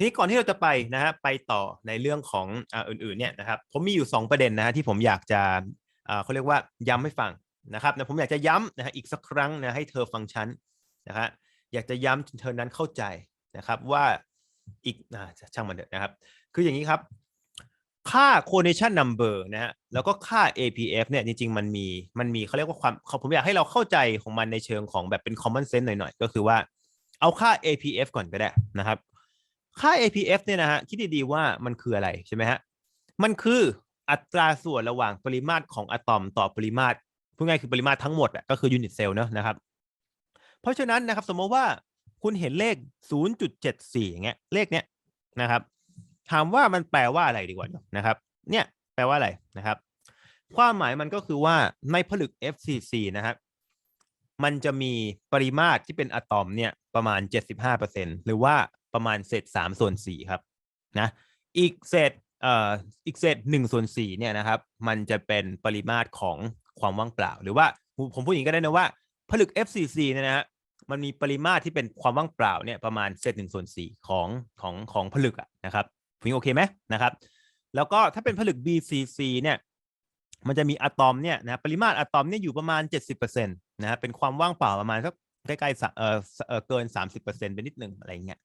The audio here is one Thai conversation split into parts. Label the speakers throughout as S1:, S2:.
S1: ทีนี้ก่อนที่เราจะไปนะฮะไปต่อในเรื่องของอ่าอื่นๆเนี่ยนะครับผมมีอยู่ 2 ประเด็นนะฮะที่ผมอยากจะอ่าเขาเรียกว่าย้ำให้ฟังนะครับนะผมอยากจะย้ำนะฮะอีกสักครั้งนะให้เธอฟังฉันนะฮะอยากจะย้ำจนเธอนั้นเข้าใจนะครับว่าอีกอ่าช่างมันเถอะนะครับ คืออย่างนี้ครับ ค่า coordination number นะฮะแล้วก็ค่า APF เนี่ยจริงๆ มันมีมันมีเขาเรียกว่าความผมอยากให้เราเข้าใจของมันในเชิงของแบบเป็น common sense หน่อยๆ ก็คือว่าเอาค่า APF ก่อนก็ได้นะครับ ค่า APF เนี่ยนะฮะคิดดีๆว่ามันคืออะไรใช่ไหมฮะมันคืออัตราส่วนระหว่างปริมาตรของอะตอมต่อปริมาตรพูดง่ายคือปริมาตรทั้งหมดอะก็คือยูนิตเซลล์เนอะนะครับ เพราะฉะนั้นนะครับ สมมติว่าคุณเห็นเลข 0.74อย่างเงี้ยเลขเนี้ยนะครับ ถามว่ามันแปลว่าอะไรดีกว่านะครับ เนี่ยแปลว่าอะไรนะครับ ความหมายมันก็คือว่าในผลึก FCC นะครับมันจะมีปริมาตรที่เป็นอะตอมเนี่ยประมาณ 75%หรือว่า ประมาณเศษ3ส่วน4ครับนะอีกเศษเอ่ออีกเศษ1ส่วน4เนี่ยนะครับมันจะเป็นปริมาตรของความว่างเปล่า หรือว่าผมพูดอย่างนี้ก็ได้นะว่า ผลึก FCC เนี่ยนะฮะมันมีปริมาตรที่เป็นความว่างเปล่าเนี่ยประมาณเศษหนึ่งส่วนสี่ของของของผลึกอะนะครับคุณโอเคไหมนะครับ แล้วก็ถ้าเป็นผลึก BCC เนี่ยมันจะมีอะตอมเนี่ยนะปริมาตรอะตอมเนี่ยอยู่ประมาณ 70%นะเป็นความว่างเปล่าประมาณสักใกล้ๆเออเออเกิน 30%ไปนิดหนึ่งอะไรเงี้ย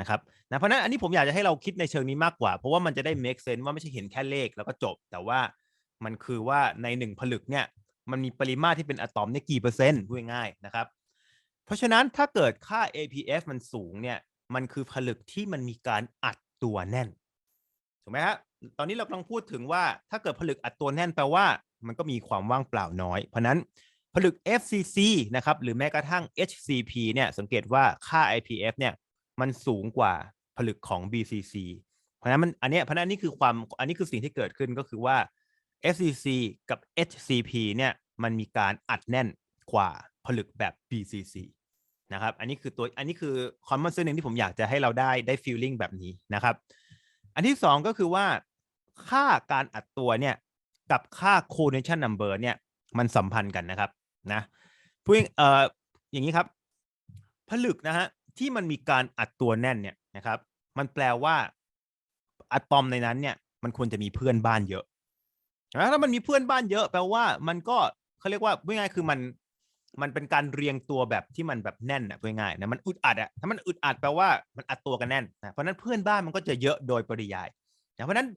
S1: นะครับนะเพราะนั้นอันนี้ผมอยากจะให้เราคิดในเชิงนี้มากกว่า เพราะว่ามันจะได้ make sense ว่าไม่ใช่เห็นแค่เลขแล้วก็จบ แต่ว่ามันคือว่าในหนึ่งผลึกเนี่ยมันมีปริมาตรที่เป็นอะตอมเนี่ยกี่เปอร์เซ็นต์พูดง่ายๆนะครับ เพราะฉะนั้นถ้าเกิดค่า APF มันสูงเนี่ยมันคือผลึกที่มันมีการอัดตัวแน่นถูกไหมฮะตอนนี้เรากำลังพูดถึงว่าถ้าเกิดผลึกอัดตัวแน่นแปลว่า มันก็มีความว่างเปล่าน้อย เพราะนั้นผลึก FCC นะครับหรือแม้กระทั่ง HCP เนี่ยสังเกตว่าค่า IPF เนี่ย มันสูงกว่าผลึกของ BCC เพราะนั้นมันอันนี้เพราะนั้นนี่คือความอันนี้คือสิ่งที่เกิดขึ้นก็คือว่า FCC กับ HCP เนี่ยมันมีการอัดแน่นกว่าผลึกแบบ BCC นะครับ อันนี้คือตัวอันนี้คือคอมมอนเซนหนึ่งที่ผมอยากจะให้เราได้ได้ feeling แบบนี้นะครับ อันที่สองก็คือว่าค่าการอัดตัวเนี่ยกับค่า coordination number เนี่ยมันสัมพันธ์กันนะครับนะพูดเอ่ออย่างนี้ครับ ผลึกนะฮะ ที่มันมีการอัดตัวแน่นเนี่ยนะครับ มันแปลว่าอะตอมในนั้นเนี่ย มันควรจะมีเพื่อนบ้านเยอะถ้ามันมีเพื่อนบ้านเยอะแปลว่ามันก็เขาเรียกว่าง่ายคือมันมันเป็นการเรียงตัวแบบที่มันแบบแน่นอะง่ายนะมันอึดอัดอะถ้ามันอึดอัดแปลว่ามันอัดตัวกันแน่นนะเพราะนั้นเพื่อนบ้านมันก็จะเยอะโดยปริยายนะเพราะนั้น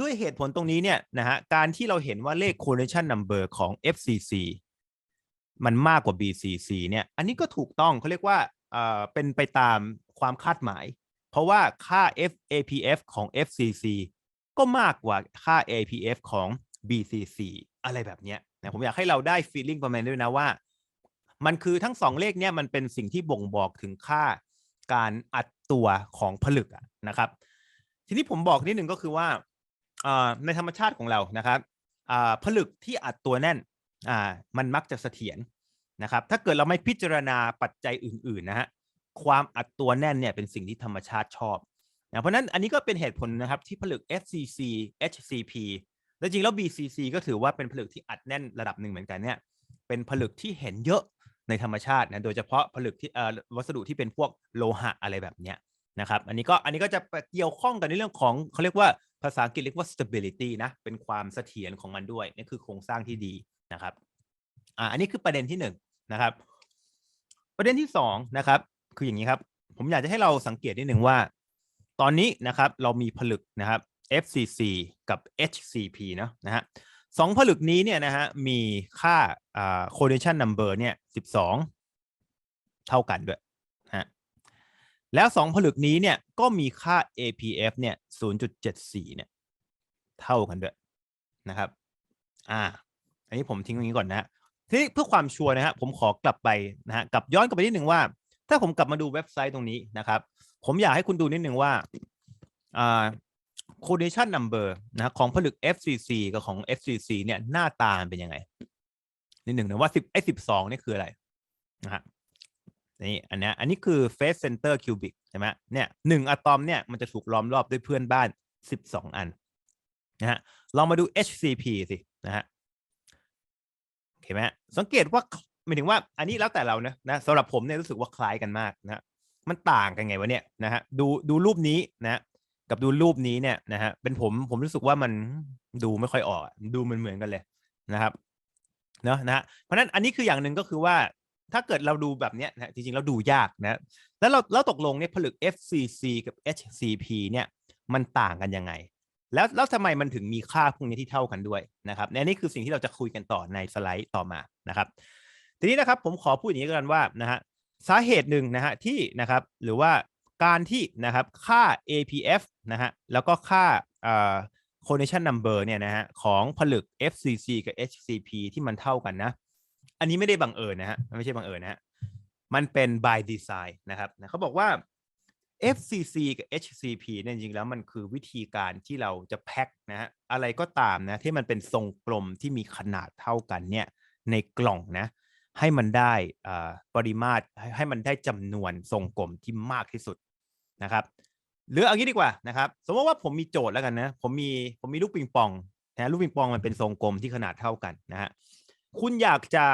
S1: ด้วยเหตุผลตรงนี้เนี่ยนะฮะการที่เราเห็นว่าเลข correlation number ของ FCC มันมากกว่า BCC เนี่ย อันนี้ก็ถูกต้องเขาเรียกว่า เอ่อเป็นไปตามความคาดหมาย เพราะว่าค่า FAPF ของ FCC ก็มากกว่าค่า APF ของ BCC อะไรแบบเนี้ยนะผมอยากให้เราได้ feeling ประมาณด้วยนะว่า มันคือทั้งสองเลขเนี่ยมันเป็นสิ่งที่บ่งบอกถึงค่าการอัดตัวของผลึกนะครับ ทีนี้ผมบอกนิดหนึ่งก็คือว่าในธรรมชาติของเรานะครับผลึกที่อัดตัวแน่นมันมักจะเสถียร นะครับ ถ้าเกิดเราไม่พิจารณาปัจจัยอื่นๆนะฮะความอัดตัวแน่นเนี่ยเป็นสิ่งที่ธรรมชาติชอบนะเพราะนั้นอันนี้ก็เป็นเหตุผลนะครับที่ผลึก FCC HCP แล้วจริงแล้ว BCC ก็ถือว่าเป็นผลึกที่อัดแน่นระดับหนึ่งเหมือนกันเนี่ยเป็นผลึกที่เห็นเยอะในธรรมชาตินะโดยเฉพาะผลึกที่วัสดุที่เป็นพวกโลหะอะไรแบบเนี้ยนะครับอันนี้ก็อันนี้ก็จะเกี่ยวข้องกันในเรื่องของเขาเรียกว่าภาษาอังกฤษเรียกว่า stability นะเป็นความเสถียรของมันด้วยนี่คือโครงสร้างที่ดีนะครับอ่าอันนี้คือประเด็นที่หนึ่ง นะครับ ประเด็นที่สองนะครับ คืออย่างนี้ครับ ผมอยากจะให้เราสังเกตนิดหนึ่งว่า ตอนนี้นะครับเรามีผลึกนะครับ FCC กับ HCP เนาะนะฮะสองผลึกนี้เนี่ยนะฮะมีค่าอ่า coordination number เนี่ยสิบสองเท่ากันด้วยฮะแล้วสองผลึกนี้เนี่ยก็มีค่า APF เนี่ยศูนย์จุดเจ็ดสี่เนี่ยเท่ากันด้วยนะครับ อ่า อันนี้ผมทิ้งตรงนี้ก่อนนะฮะ ทีนี้เพื่อความชัวร์นะฮะผมขอกลับไปนะฮะกลับย้อนกลับไปนิดหนึ่งว่า ถ้าผมกลับมาดูเว็บไซต์ตรงนี้นะครับ ผมอยากให้คุณดูนิดหนึ่งว่าอ่า coordination number นะของผลึก FCC กับของ FCC เนี่ยหน้าตาเป็นยังไงนิดหนึ่งนะว่าสิบไอ้สิบสองนี่คืออะไรนะฮะนี่อันนี้อันนี้คือ face center cubic ใช่ไหมเนี่ยหนึ่งอะตอมเนี่ยมันจะถูกล้อมรอบด้วยเพื่อนบ้านสิบสองอันนะฮะลองมาดู HCP สินะฮะ โอเคไหมสังเกตว่าหมายถึงว่าอันนี้แล้วแต่เรานะนะสำหรับผมเนี่ยรู้สึกว่าคล้ายกันมากนะมันต่างกันไงวะเนี่ยนะฮะดูดูรูปนี้นะกับดูรูปนี้เนี่ยนะฮะเป็นผมผมรู้สึกว่ามันดูไม่ค่อยออกดูเหมือนเหมือนกันเลยนะครับเนาะนะฮะเพราะนั้นอันนี้คืออย่างหนึ่งก็คือว่าถ้าเกิดเราดูแบบเนี้ยนะจริงๆแล้วดูยากนะแล้วเราแล้วตกลงเนี่ยผลึก FCC กับ HCP เนี่ยมันต่างกันยังไง แล้วแล้วทำไมมันถึงมีค่าพวกนี้ที่เท่ากันด้วยนะครับและนี่คือสิ่งที่เราจะคุยกันต่อในสไลด์ต่อมานะครับ ทีนี้นะครับผมขอพูดอย่างนี้กันว่านะฮะสาเหตุหนึ่งนะฮะที่นะครับหรือว่าการที่นะครับค่า APF นะฮะแล้วก็ค่าเอ่อ coordination number เนี่ยนะฮะของผลึก FCC กับ HCP ที่มันเท่ากันนะ อันนี้ไม่ได้บังเอิญนะฮะไม่ใช่บังเอิญนะฮะมันเป็น by design นะครับเขาบอกว่า FCC กับ HCP เนี่ยจริงแล้วมันคือวิธีการที่เราจะแพ็คนะฮะอะไรก็ตามนะที่มันเป็นทรงกลมที่มีขนาดเท่ากันเนี่ยในกล่องนะให้มันได้อ่าปริมาตรให้ให้มันได้จำนวนทรงกลมที่มากที่สุดนะครับหรือเอางี้ดีกว่านะครับ สมมติว่าผมมีโจทย์แล้วกันนะผมมีผมมีลูกปิงปองนะลูกปิงปองมันเป็นทรงกลมที่ขนาดเท่ากันนะฮะคุณอยากจะ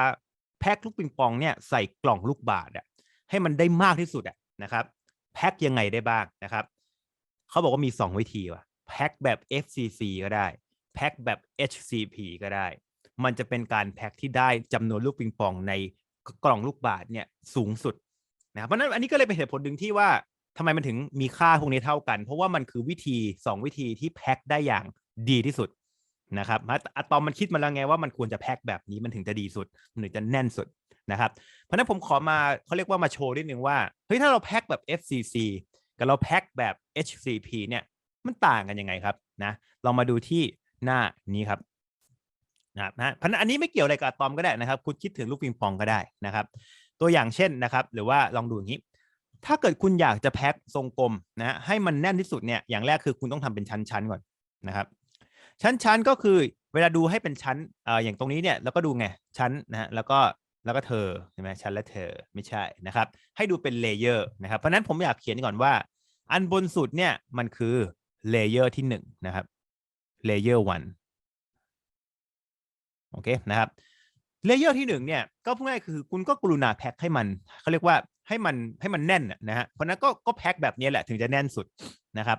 S1: แพ็คลูกปิงปองเนี่ยใส่กล่องลูกบาศก์อะให้มันได้มากที่สุดอะนะครับ พ็คยังไงได้บ้างนะครับเขาบอกว่ามี 2 วิธีว่ะแพ็คแบบ FCC ก็ได้แพ็คแบบ HCP ก็ได้ มันจะเป็นการแพ็คที่ได้จำนวนลูกปิงปองในกล่องลูกบาศก์เนี่ยสูงสุดนะเพราะฉะนั้นอันนี้ก็เลยเป็นเหตุผลหนึ่งที่ว่าทำไมมันถึงมีค่าพวกนี้เท่ากัน เพราะว่ามันคือวิธี 2 วิธีที่แพ็คได้อย่างดีที่สุดนะครับอะตอมมันคิดมาแล้วไงว่ามันควรจะแพ็คแบบนี้มันถึงจะดีสุด มันถึงจะแน่นสุด นะครับเพราะนั้นผมขอมาเขาเรียกว่ามาโชว์นิดนึงว่าเฮ้ยถ้าเราแพ็คแบบ FCC กับเราแพ็คแบบ HCP เนี่ยมันต่างกันยังไงครับนะเรามาดูที่หน้านี้ครับนะครับนะเพราะนั้นอันนี้ไม่เกี่ยวอะไรกับอะตอมก็ได้นะครับ คุณคิดถึงลูกปิงปองก็ได้นะครับ ตัวอย่างเช่นนะครับ หรือว่าลองดูอย่างนี้ ถ้าเกิดคุณอยากจะแพ็คทรงกลมนะฮะให้มันแน่นที่สุดเนี่ยอย่างแรกคือคุณต้องทำเป็นชั้นๆก่อนนะครับ ชั้นๆก็คือเวลาดูให้เป็นชั้นเอ่ออย่างตรงนี้เนี่ยแล้วก็ดูไงชั้นนะฮะแล้วก็ แล้วก็เธอใช่ไหมชั้นและเธอไม่ใช่นะครับ ให้ดูเป็นเลเยอร์นะครับเพราะนั้นผมอยากเขียนก่อนว่า อันบนสุดเนี่ยมันคือเลเยอร์ที่หนึ่งนะครับเลเยอร์วันโอเคนะครับเลเยอร์ที่หนึ่งเนี่ยก็พูดง่ายคือคุณก็กรุณาแพ็คให้มันเขาเรียกว่าให้มันให้มันแน่นนะฮะเพราะฉะนั้นก็ก็แพ็คแบบนี้แหละถึงจะแน่นสุดนะครับ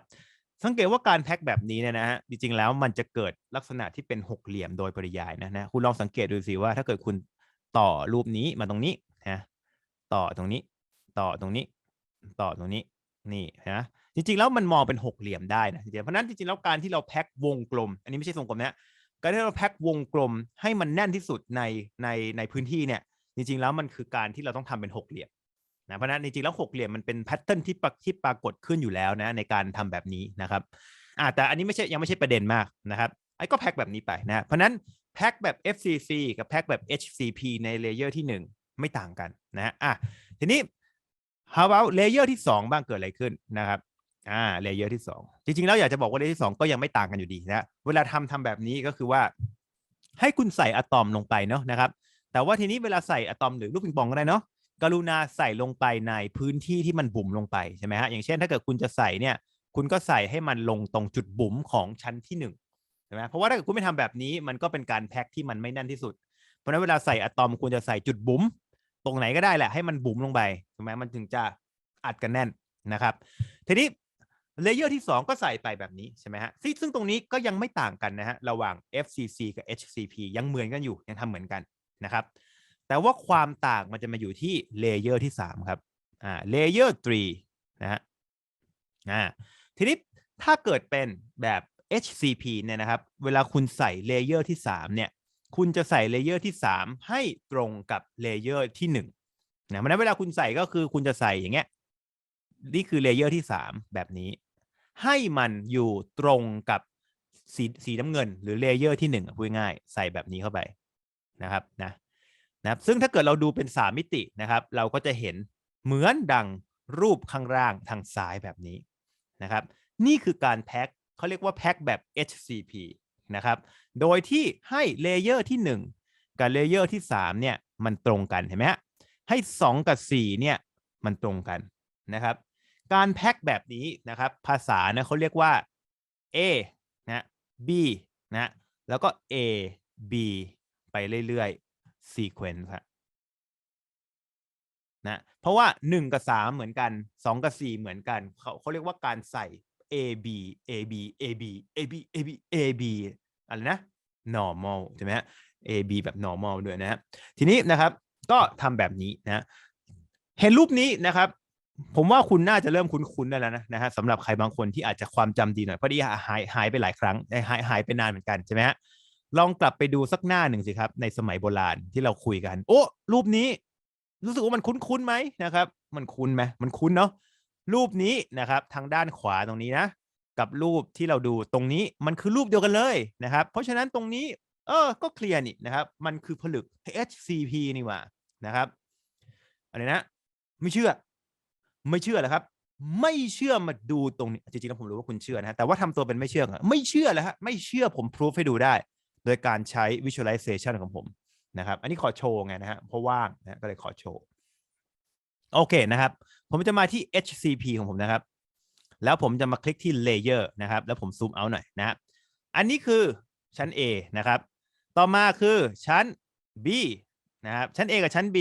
S1: สังเกตว่าการแพ็คแบบนี้เนี่ยนะฮะจริงๆแล้วมันจะเกิดลักษณะที่เป็นหกเหลี่ยมโดยปริยายนะนะคุณลองสังเกตดูสิว่าถ้าเกิดคุณ ต่อรูปนี้มาตรงนี้นะต่อตรงนี้ ต่อตรงนี้ ต่อตรงนี้นี่นะจริงๆแล้วมันมองเป็นหกเหลี่ยมได้นะเพราะนั้นจริงๆแล้วการที่เราแพ็ควงกลม อันนี้ไม่ใช่ทรงกลมนะการที่เราแพ็ควงกลมให้มันแน่นที่สุดในในในพื้นที่เนี่ย จริง ๆแล้วมันคือการที่เราต้องทำเป็นหกเหลี่ยมนะเพราะนั้นจริงๆแล้วหกเหลี่ยมมันเป็นแพทเทิร์นที่ปรที่ปรากฏขึ้นอยู่แล้วนะในการทำแบบนี้นะครับอ่าแต่อันนี้ไม่ใช่ยังไม่ใช่ประเด็นมากนะครับไอ้ก็แพ็คแบบนี้ไปนะเพราะนั้น แพ็คแบบ FCC กับแพ็คแบบ HCP ในเลเยอร์ที่ 1 ไม่ต่างกันนะฮะอะทีนี้ how about เลเยอร์ที่ 2 บ้างเกิดอะไรขึ้นนะครับอ่าเลเยอร์ที่ 2 จริงๆแล้วอยากจะบอกว่าเลเยอร์ที่ 2 ก็ยังไม่ต่างกันอยู่ดีนะเวลาทำทำแบบนี้ก็คือว่า ให้คุณใส่อะตอมลงไปเนาะนะครับ แต่ว่าทีนี้เวลาใส่อะตอมหรือลูกปิงปองก็ได้เนาะกรุณาใส่ลงไปในพื้นที่ที่มันบุ๋มลงไปใช่ไหมฮะอย่างเช่นถ้าเกิดคุณจะใส่เนี่ยคุณก็ใส่ให้มันลงตรงจุดบุ๋มของชั้นที่หนึ่ง ช่ไหมเพราะว่าถ้าเกิดคุณไม่ทำแบบนี้มันก็เป็นการแพ็คที่มันไม่แน่นที่สุด เพราะฉะนั้นเวลาใส่อะตอมคุณจะใส่จุดบุ๋มตรงไหนก็ได้แหละให้มันบุ๋มลงไปถูกไหมมันถึงจะอัดกันแน่นนะครับ ทีนี้เลเยอร์ที่ 2 ก็ใส่ไปแบบนี้ใช่ไหมฮะซึ่งตรงนี้ก็ยังไม่ต่างกันนะฮะระหว่าง FCC กับ HCP ยังเหมือนกันอยู่ยังทำเหมือนกันนะครับ แต่ว่าความต่างมันจะมาอยู่ที่เลเยอร์ที่ 3 ครับอ่าเลเยอร์3นะฮะอ่าทีนี้ถ้าเกิดเป็นแบบ HCP เนี่ยนะครับ เวลาคุณใส่เลเยอร์ที่ 3 เนี่ย คุณจะใส่เลเยอร์ที่ 3 ให้ตรงกับเลเยอร์ที่1นะเพราะนั้นเวลาคุณใส่ก็คือคุณจะใส่อย่างเงี้ย นี่คือเลเยอร์ที่ 3 แบบนี้ ให้มันอยู่ตรงกับสีสีน้ำเงิน หรือเลเยอร์ที่1พูดง่ายใส่แบบนี้เข้าไปนะครับนะนะครับซึ่งถ้าเกิดเราดูเป็น 3 มิตินะครับ เราก็จะเห็นเหมือนดังรูปข้างล่างทางซ้ายแบบนี้นะครับ นี่คือการแพ็ค เขาเรียกว่าแพ็คแบบ HCP นะครับ โดยที่ให้เลเยอร์ที่ 1 กับเลเยอร์ที่ 3 เนี่ย มันตรงกันเห็นไหมฮะ ให้ 2 กับ 4 เนี่ย มันตรงกันนะครับ การแพ็คแบบนี้นะครับ ภาษาเนี่ยเขาเรียกว่า A นะ B นะ แล้วก็ A B ไปเรื่อยๆ sequence ครับนะเพราะว่าหนึ่งกับสามเหมือนกันสองกับสี่เหมือนกันเขาเขาเรียกว่าการใส่ a b a b a b a b a b a b อะไรนะ normal ใช่ไหมฮะ a b แบบ normal ด้วยนะฮะทีนี้นะครับก็ทำแบบนี้นะเห็นรูปนี้นะครับ ผมว่าคุณน่าจะเริ่มคุ้นๆได้แล้วนะนะฮะสำหรับใครบางคนที่อาจจะความจำดีหน่อยเพราะดีหายหายไปหลายครั้งหายหายไปนานเหมือนกันใช่ไหมฮะลองกลับไปดูสักหน้าหนึ่งสิครับ ในสมัยโบราณที่เราคุยกัน โอ้รูปนี้ รู้สึกว่ามันคุ้นๆไหมนะครับ มันคุ้นไหมมันคุ้นเนาะ รูปนี้นะครับทางด้านขวาตรงนี้นะ กับรูปที่เราดูตรงนี้มันคือรูปเดียวกันเลยนะครับ เพราะฉะนั้นตรงนี้ เออ ก็เคลียร์นี่นะครับ มันคือผลึก HCP นี่หว่านะครับอะไรนะ ไม่เชื่อ ไม่เชื่อเหรอครับ ไม่เชื่อมาดูตรงนี้จริงๆแล้วผมรู้ว่าคุณเชื่อนะฮะแต่ว่าทำตัวเป็นไม่เชื่อไม่เชื่อเลยฮะไม่เชื่อผมพิสูจให้ดูได้ โดยการใช้ visualization ของผมนะครับ อันนี้ขอโชว์ไงนะฮะเพราะว่างนะก็เลยขอโชว์ โอเคนะครับ ผมจะมาที่ HCP ของผมนะครับ แล้วผมจะมาคลิกที่ layer นะครับ แล้วผมซูมเอาหน่อยนะอันนี้คือชั้น A นะครับ ต่อมาคือชั้น B นะครับ ชั้น A กับชั้น B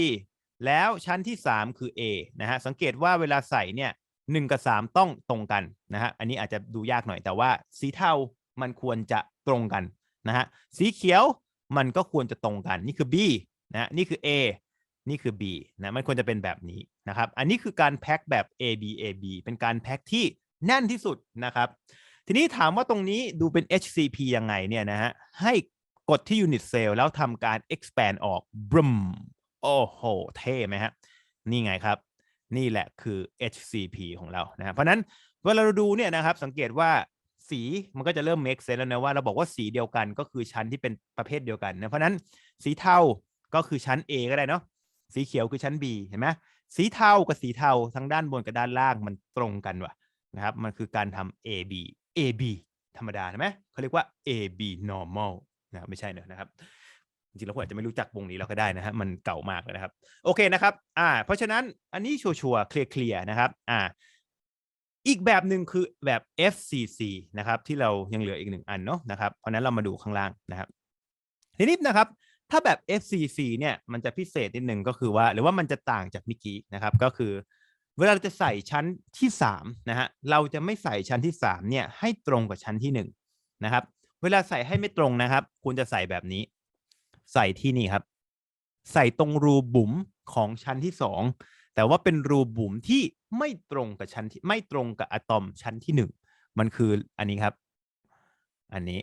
S1: แล้วชั้นที่ 3 คือ A นะฮะ สังเกตว่าเวลาใส่เนี่ยหกับ 3 ต้องตรงกันนะฮะ อันนี้อาจจะดูยากหน่อย แต่ว่าสีเทา มันควรจะตรงกันนะฮะ สีเขียว มันก็ควรจะตรงกัน นี่คือ B นะ นี่คือ A นี่คือ B นะมันควรจะเป็นแบบนี้นะครับ อันนี้คือการแพ็คแบบ A B A B เป็นการแพ็คที่แน่นที่สุดนะครับ ทีนี้ถามว่าตรงนี้ดูเป็น HCP ยังไงเนี่ยนะฮะให้กดที่ Unit Cell แล้วทำการ expand ออกบรึมโอ้โห เท่ไหมฮะ นี่ไงครับ นี่แหละคือ HCP ของเรานะเพราะนั้นเวลาเราดูเนี่ยนะครับ สังเกตว่าสีมันก็จะเริ่ม make sense แล้วนะว่าเราบอกว่าสีเดียวกันก็คือชั้นที่เป็นประเภทเดียวกันนะเพราะนั้นสีเทาก็คือชั้น A ก็ได้เนาะ สีเขียวคือชั้น B เห็นไหมสีเทากับสีเทาทั้งด้านบนกับด้านล่างมันตรงกันว่ะนะครับ มันคือการทำ AB AB ธรรมดาใช่ไหมเขาเรียกว่า AB normal นะไม่ใช่เนอะนะครับจริงๆเราอาจจะไม่รู้จักวงนี้เราก็ได้นะฮะมันเก่ามากเลยนะครับ โอเคนะครับอ่าเพราะฉะนั้นอันนี้ชัวร์ๆเคลียร์ๆนะครับอ่าอีกแบบหนึ่งคือแบบ FCC นะครับที่เรายังเหลืออีกหนึ่งอันเนาะนะครับเพราะนั้นเรามาดูข้างล่างนะครับทีนี้นะครับ ถ้าแบบ FCC เนี่ยมันจะพิเศษนิดหนึ่งก็คือว่า หรือว่ามันจะต่างจากมื่อกี้นะครับก็คือ เวลาเราจะใส่ชั้นที่3นะฮะเราจะไม่ใส่ชั้นที่3เนี่ยให้ตรงกับชั้นที่1นะครับเวลาใส่ให้ไม่ตรงนะครับ คุณจะใส่แบบนี้ ใส่ที่นี่ครับ ใส่ตรงรูบุ๋มของชั้นที่สองแต่ว่าเป็นรูบุ๋มที่ไม่ตรงกับชั้นที่ไม่ตรงกับอะตอมชั้นที่หนึ่งมันคืออันนี้ครับ อันนี้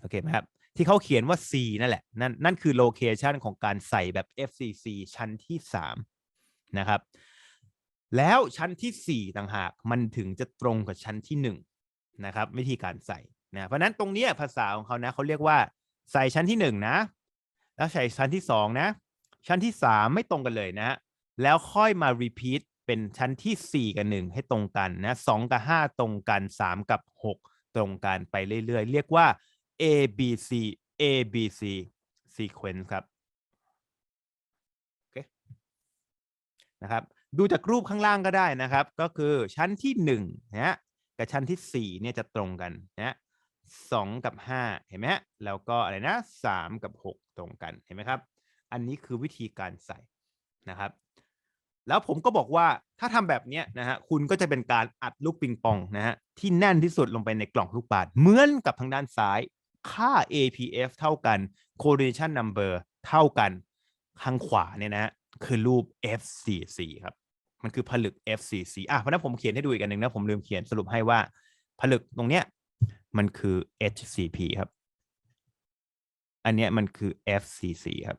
S1: โอเคไหมครับ ที่เขาเขียนว่า C นั่นแหละ นั่นนั่นคือโลเคชันของการใส่แบบ FCC ชั้นที่สามนะครับ แล้วชั้นที่สี่ต่างหาก มันถึงจะตรงกับชั้นที่หนึ่งนะครับ วิธีการใส่นะเพราะนั้นตรงนี้ภาษาของเขานะเขาเรียกว่าใส่ชั้นที่หนึ่งนะ แล้วใส่ชั้นที่สองนะ ชั้นที่สามไม่ตรงกันเลยนะแล้วค่อยมา repeat เป็นชั้นที่สี่กับหนึ่งให้ตรงกันนะสองกับห้าตรงกันสามกับหกตรงกันไปเรื่อยๆ เรียกว่า A B C A B C sequence ครับโอเคนะครับดูจากรูปข้างล่างก็ได้นะครับ ก็คือชั้นที่หนึ่งนะกับชั้นที่สี่เนี่ยจะตรงกันนะสองกับห้าเห็นไหมฮะแล้วก็อะไรนะสามกับหกตรงกันเห็นไหมครับ อันนี้คือวิธีการใส่นะครับ แล้วผมก็บอกว่าถ้าทำแบบนี้นะฮะคุณก็จะเป็นการอัดลูกปิงปองนะฮะที่แน่นที่สุดลงไปในกล่องลูกบาศก์เหมือนกับทางด้านซ้าย ค่า APF เท่ากัน coordination number เท่ากันทางขวาเนี่ยนะฮะคือรูป FCC ครับ มันคือผลึก FCC อะเพราะนั้นผมเขียนให้ดูอีกอันหนึ่งนะ ผมลืมเขียนสรุปให้ว่า ผลึกตรงเนี้ยมันคือ HCP ครับ อันเนี้ยมันคือ FCC ครับ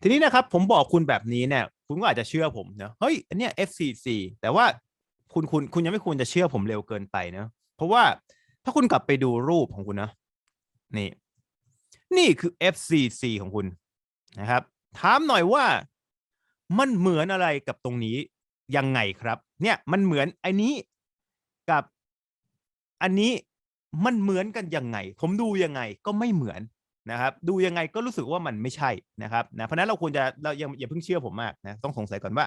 S1: ทีนี้นะครับผมบอกคุณแบบนี้เนี่ย คุณก็อาจจะเชื่อผมเนะเฮ้ยอันเนี้ย FCC แต่ว่าคุณคุณคุณยังไม่ควรจะเชื่อผมเร็วเกินไปนะเพราะว่าถ้าคุณกลับไปดูรูปของคุณนะนี่ นี่คือ FCC ของคุณนะครับ ถามหน่อยว่ามันเหมือนอะไรกับตรงนี้ยังไงครับ เนี่ยมันเหมือนไอ้นี้กับอันนี้มันเหมือนกันยังไง ผมดูยังไงก็ไม่เหมือน นะครับดูยังไงก็รู้สึกว่ามันไม่ใช่นะครับนะเพราะนั้นเราควรจะเรายังอย่าเพิ่งเชื่อผมมากนะต้องสงสัยก่อนว่า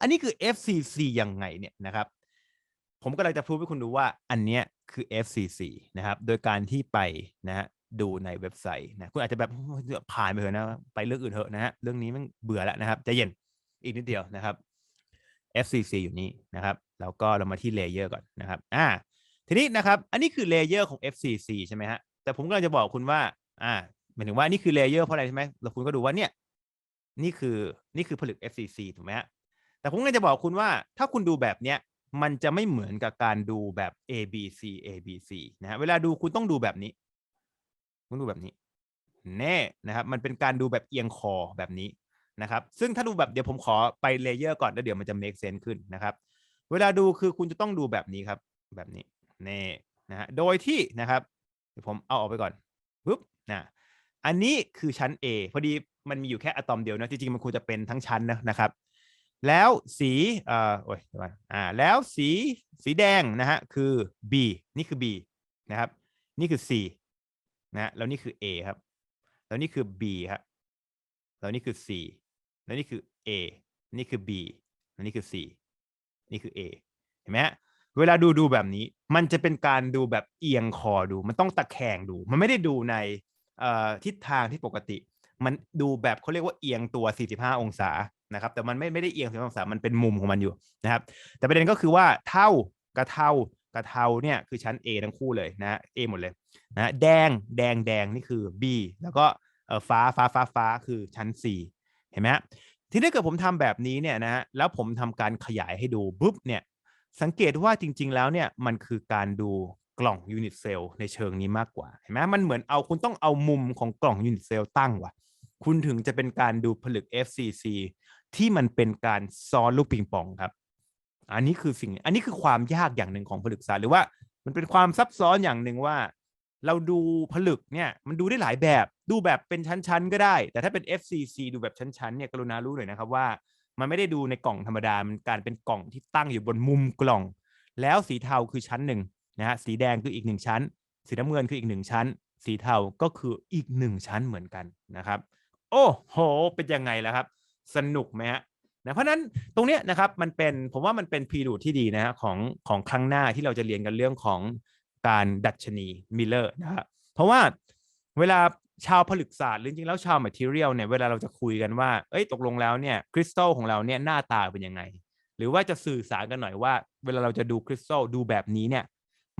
S1: อันนี้คือ FCC ยังไงเนี่ยนะครับ ผมก็เลยจะพูดให้คุณดูว่าอันเนี้ยคือ FCC นะครับ โดยการที่ไปนะฮะดูในเว็บไซต์นะคุณอาจจะแบบผ่านไปเถอะนะไปเรื่องอื่นเถอะนะฮะเรื่องนี้มันเบื่อแล้วนะครับใจะเย็นอีกนิดเดียวนะครับ FCC อยู่นี่นะครับ แล้วก็เรามาที่เลเยอร์ก่อนนะครับอ่าทีนี้นะครับ อันนี้คือเลเยอร์ของ FCC ใช่ไหมฮะแต่ผมก็จะบอกคุณว่า อ่าหมายถึงว่านี่คือเลเยอร์เพราะอะไรใช่ไหมแล้วคุณก็ดูว่าเนี่ย นี่คือนี่คือผลึก FCC ถูกไหมฮะแต่ผมก็จะบอกคุณว่า ถ้าคุณดูแบบเนี้ยมันจะไม่เหมือนกับการดูแบบ A B C A B C นะฮะเวลาดูคุณต้องดูแบบนี้ คุณดูแบบนี้ แน่นะครับ มันเป็นการดูแบบเอียงคอแบบนี้นะครับ ซึ่งถ้าดูแบบเดี๋ยวผมขอไปเลเยอร์ก่อนแล้วเดี๋ยวมันจะ make sense ขึ้นนะครับ เวลาดูคือคุณจะต้องดูแบบนี้ครับ แบบนี้แน่นะฮะโดยที่นะครับเดี๋ยวผมเอาออกไปก่อนปุ๊บ นะอันนี้คือชั้น A พอดีมันมีอยู่แค่อะตอมเดียวนะจริงๆมันควรจะเป็นทั้งชั้นนะนะครับแล้วสีเอ่อโอ้ยอ่าแล้วสีสีแดงนะฮะคือ B นี่คือ B นะครับนี่คือ C นะฮะแล้วนี่คือ A ครับแล้วนี่คือ B ครับแล้วนี่คือ C แล้วนี่คือ A นี่คือ B แล้วนี่คือ C นี่คือ A เห็นไหมฮะเวลาดูดูแบบนี้ มันจะเป็นการดูแบบเอียงคอดู มันต้องตะแคงดู มันไม่ได้ดูใน ทิศทางที่ปกติ มันดูแบบเขาเรียกว่าเอียงตัว 45 องศานะครับ แต่มันไม่ไม่ได้เอียง45องศามันเป็นมุมของมันอยู่นะครับ แต่ประเด็นก็คือว่าเท่ากระเท่ากระเท่าเนี่ยคือชั้น A ทั้งคู่เลยนะ A หมดเลยนะแดงแดงแดงนี่คือ B แล้วก็เออฟ้าฟ้าฟ้าฟ้าคือชั้น C เห็นไหมทีนี้เกิดผมทำแบบนี้เนี่ยนะฮะแล้วผมทำการขยายให้ดูปุ๊บเนี่ยสังเกตว่าจริง ๆ แล้วเนี่ยมันคือการดู กล่องยูนิตเซลในเชิงนี้มากกว่าเห็นไหมมันเหมือนเอาคุณต้องเอามุมของกล่องยูนิตเซลตั้งว่ะ คุณถึงจะเป็นการดูผลึก FCC ที่มันเป็นการซ้อนลูกปิงปองครับ อันนี้คือสิ่งอันนี้คือความยากอย่างหนึ่งของผลึกศาสตร์หรือว่ามันเป็นความซับซ้อนอย่างหนึ่งว่า เราดูผลึกเนี่ยมันดูได้หลายแบบดูแบบเป็นชั้นๆก็ได้ แต่ถ้าเป็น FCC ดูแบบชั้นๆเนี่ยกรุณารู้หน่อยนะครับว่า มันไม่ได้ดูในกล่องธรรมดามันการเป็นกล่องที่ตั้งอยู่บนมุมกล่อง แล้วสีเทาคือชั้นหนึ่ง นะฮะสีแดงคืออีกหนึ่งชั้น สีน้ำเงินคืออีกหนึ่งชั้น สีเทาก็คืออีกหนึ่งชั้นเหมือนกันนะครับ โอ้โห เป็นยังไงล่ะครับ สนุกไหมฮะนะเพราะนั้นตรงเนี้ยนะครับมันเป็นผมว่ามันเป็นพีรูดที่ดีนะฮะของของครั้งหน้าที่เราจะเรียนกันเรื่องของการดัชนีมิลเลอร์นะครับเพราะว่าเวลาชาวผลึกศาสตร์หรือจริงๆแล้วชาวแมทเทียลเนี่ยเวลาเราจะคุยกันว่าเอ้ยตกลงแล้วเนี่ยคริสตัลของเราเนี่ยหน้าตาเป็นยังไง หรือว่าจะสื่อสารกันหน่อยว่า เวลาเราจะดูคริสตัลดูแบบนี้เนี่ย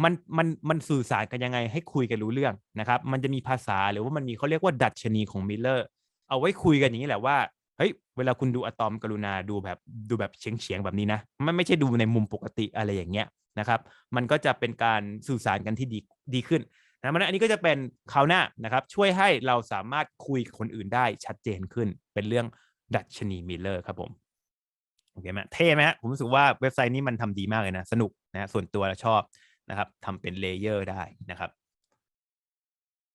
S1: มันมันมันสื่อสารกันยังไงให้คุยกันรู้เรื่องนะครับ มันจะมีภาษาหรือว่ามันมีเขาเรียกว่าดัชนีของมิลเลอร์เอาไว้คุยกันอย่างนี้แหละว่าเฮ้ยเวลาคุณดูอะตอมกรุณาดูแบบดูแบบเฉียงเฉียงแบบนี้นะมันไม่ใช่ดูในมุมปกติอะไรอย่างเงี้ยนะครับ มันก็จะเป็นการสื่อสารกันที่ดีดีขึ้นนะมันอันนี้ก็จะเป็นคราวหน้านะครับ ช่วยให้เราสามารถคุยกับคนอื่นได้ชัดเจนขึ้น เป็นเรื่องดัชนีมิลเลอร์ครับผมโอเคไหมเท่ไหมฮะผมรู้สึกว่าเว็บไซต์นี้มันทำดีมากเลยนะ สนุกนะส่วนตัวเราชอบ นะครับทำเป็นเลเยอร์ได้นะครับ